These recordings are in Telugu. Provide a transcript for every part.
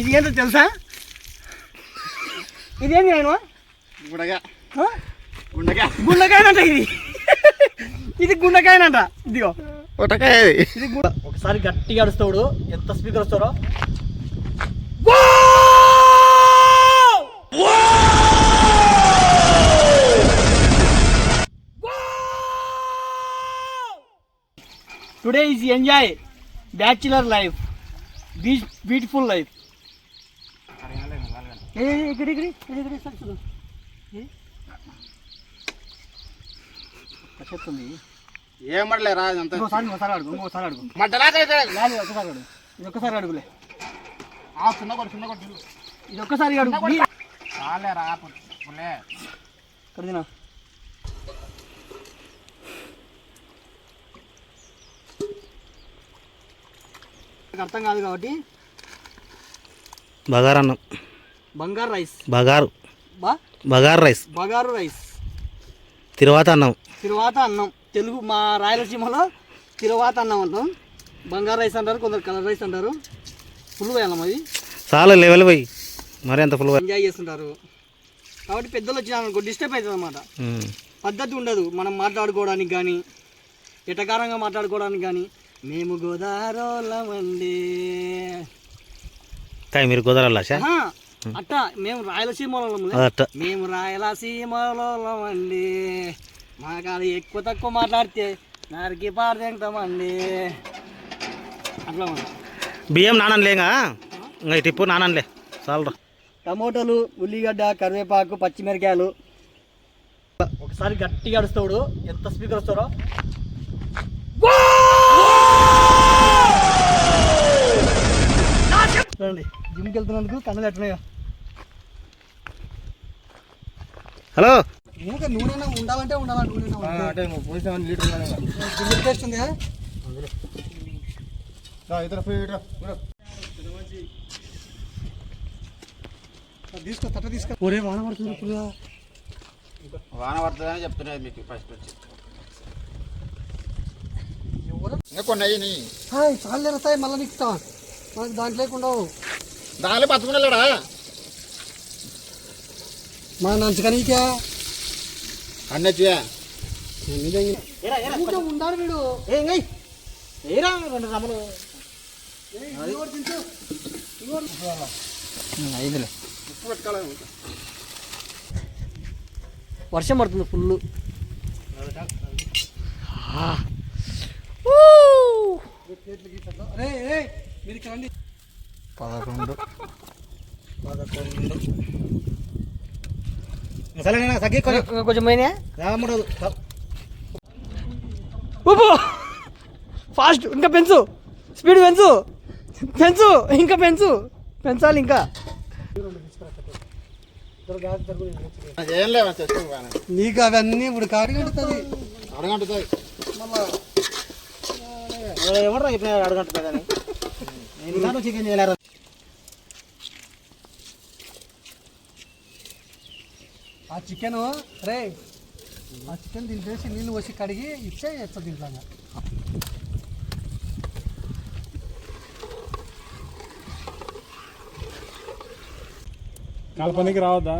ఇది ఏంటో తెలుసా? ఇదేంది నేను గుడగా గుండగా గుండకాయనంట ఇది. ఇది గుండకాయనంట. ఇదిగో. ఒకటకాయ ఇది. ఒకసారి గట్టిగా అడుస్తాడు ఎంత స్పీకర్ వస్తారో today is enjoy bachelor life beach beautiful life ఇక్కడ ఇక్కడ ఇక్కడ ఇక్కడ చూడు చెప్తుంది ఏం? పడలేరా అంత ఇంకోసారి ఇంకోసారి అడుగు ఇంకోసారి అడుగు. మడ్డలాగా లేదు ఒక్కసారి అడుగు. ఇది ఒక్కసారి అడుగులే. చిన్న కొడు చిన్న కొడు ఇది ఒక్కసారి అడుగు. నీ- చాలేరా పుల్లే ఇక్కడ తినా. నాకు అర్థం కాదు కాబట్టి. బగారు అన్నం బంగారు రైస్. బగారు. బగారు రైస్. బగారు రైస్. తిరువాత అన్నం. తిరువాత అన్నం. తెలుగు మా రాయలసీమలో తిరువాత అన్నం అంటాం. బంగారు రైస్ అంటారు కొందరు కలర్ రైస్ అంటారు. ఫుల్ వేయాలమ్మ అది చాలా లెవెల్ పోయి. మరి ఎంత ఫుల్ ఎంజాయ్ చేస్తుంటారు. కాబట్టి పెద్దలు వచ్చినారనుకో డిస్టర్బ్ అవుతుంది అనమాట పద్ధతి ఉండదు. మనం మాట్లాడుకోవడానికి కానీ ఎటకారంగా మాట్లాడుకోవడానికి కానీ మేము గోదారోళ్ళమండి కాయ మీరు ఆహా, అట్టా మేము అట్ట. మేము రాయలసీమలోళ్ళమండి. మా కాడ ఎక్కువ తక్కువ మాట్లాడితే నరికి పాడతామండి అట్లా ఉంది. బియ్యం నానలేగా ఇంకా టిప్పు నానలే చాలరా. టమోటాలు ఉల్లిగడ్డ కరివేపాకు పచ్చిమిరకాయలు. ఒకసారి గట్టిగా అడుస్తాడు ఎంత స్పీకర్ వస్తాడో చూడండి. జిమ్కి వెళ్తున్నందుకు కన్నులు ఎట్టున్నాయో. హలో. నూనె ఉండాలంటే ఉండాలి నూనె టేస్ట్ ఉంది తీసుకో తట్ట తీసుకో. ఒరే వాన పడుతుంది ఫుల్గా వాన పడుతుందని చెప్తున్నది మీకు ఫస్ట్ వచ్చి. కొన్ని అయ్యి చాలు వస్తాయి మళ్ళీ నీకు మనకు దాంట్లో లేకుండా దాని బతుకునేలాడా మన నంచుకనీకే అన్నచ్చియా ఊరికే ఉండాలి వీడు. ఏరా రెండు రమ్మలు. ఐదులే. వర్షం పడుతుంది ఫుల్. పదకొండు. సరే తగ్గి కొంచెం కొంచెం పోయినా? రాముడు ఊపు! ఫాస్ట్ ఇంకా పెంచు. స్పీడ్ పెంచు. పెంచు ఇంకా పెంచు. పెంచాలి ఇంకా. నీకు అవన్నీ ఇప్పుడు కాడి కడుతుంది. అడగంటుతాయి ఏమంటారా ఇప్పుడు అడగంటున్నా కానీ నేను చికెన్ చేయలేరు చికెన్ రే ఆ చికెన్ తింటేసి నీళ్ళు వచ్చి కడిగి ఇచ్చే ఎత్త దీంట్లో కల్పనకి రావద్దా?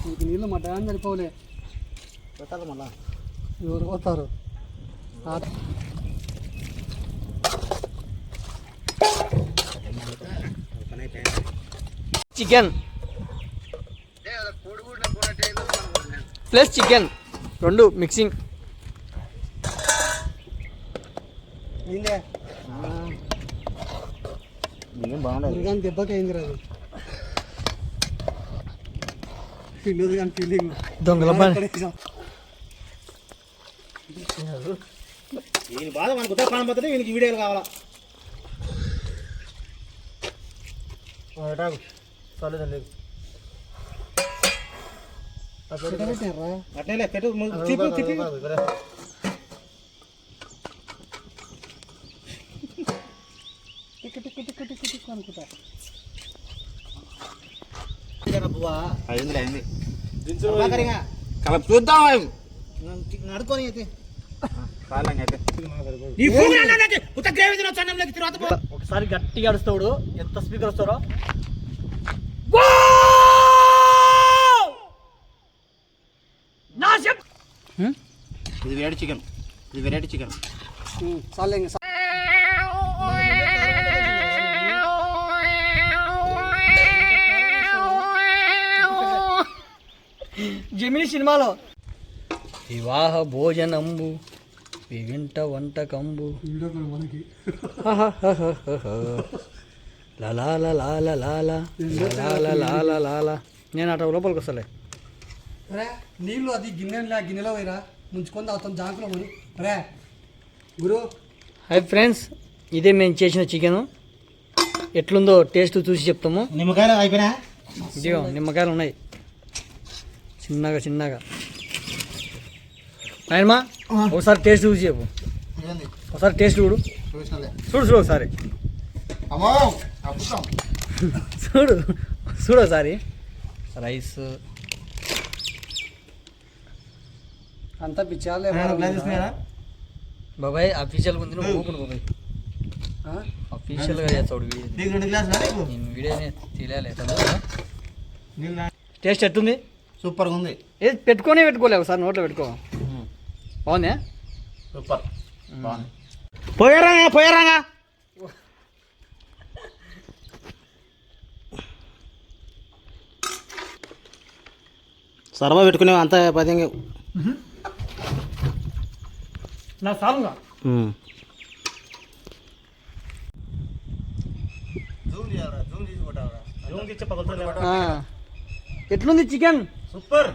నీకు నీళ్ళు మడ్డాన్ని సరిపోలే పెట్టాలి మళ్ళా? ఎవరు పోతారు? చికెన్ ప్లస్ చికెన్ రెండు మిక్సింగ్ దొంగల బాధ మనకు వీడియోలు కావాలా? చాలేదండి అట్లే పెట్టు తిప్పు తిప్పి tick tick tick tick tick అనుకుంటా అయింది అయింది బాకరిగా కలప చూద్దాం నడుకొని అయితే ఒకసారి గట్టిగా అడుస్తాడు ఎంత స్పీకర్ వస్తారో ఇది వేడి చికెన్. ఇది వెరైటీ చికెన్. చాలే జమిని సినిమాలో. వివాహ భోజనంబు. లాల లాల లాల లాల నేను అటు లోపలికి వస్తలే రే నీళ్ళు అది గిన్నె గిన్నెలో పోయిరా ముంచుకొని తాగుతాం జాంకులో మరి రే గురు హాయ్ ఫ్రెండ్స్ ఇదే మేము చేసిన చికెన్ ఎట్లుందో టేస్ట్ చూసి చెప్తాము నిమ్మకాయలు అయిపోయినా ఇదిగో నిమ్మకాయలు ఉన్నాయి చిన్నగా చిన్నగా ఆయనమా ఒకసారి టేస్ట్ చూసి చెప్పు. ఒకసారి టేస్ట్ చూడు. చూడు చూడు ఒకసారి. చూడు చూడు ఒకసారి. రైస్. అంతా పిచ్చాలే బాబాయ్ అఫీషియల్గా ఉంది నువ్వు ఊపును బాబాయ్. అఫీషియల్గా చేస్తాడు వీడియో. నీకు నేను వీడియోనే తీయాలి టేస్ట్ ఎట్టుంది? సూపర్గా ఉంది. ఏది పెట్టుకోనే పెట్టుకోలేవు సార్ నోట్లో పెట్టుకో. బాగుందా? సూపర్. బాగుంది. పోయారా పోయారా సర్వ పెట్టుకునే అంత పదంగా నా సాలుగా ఎట్లుంది చికెన్? సూపర్.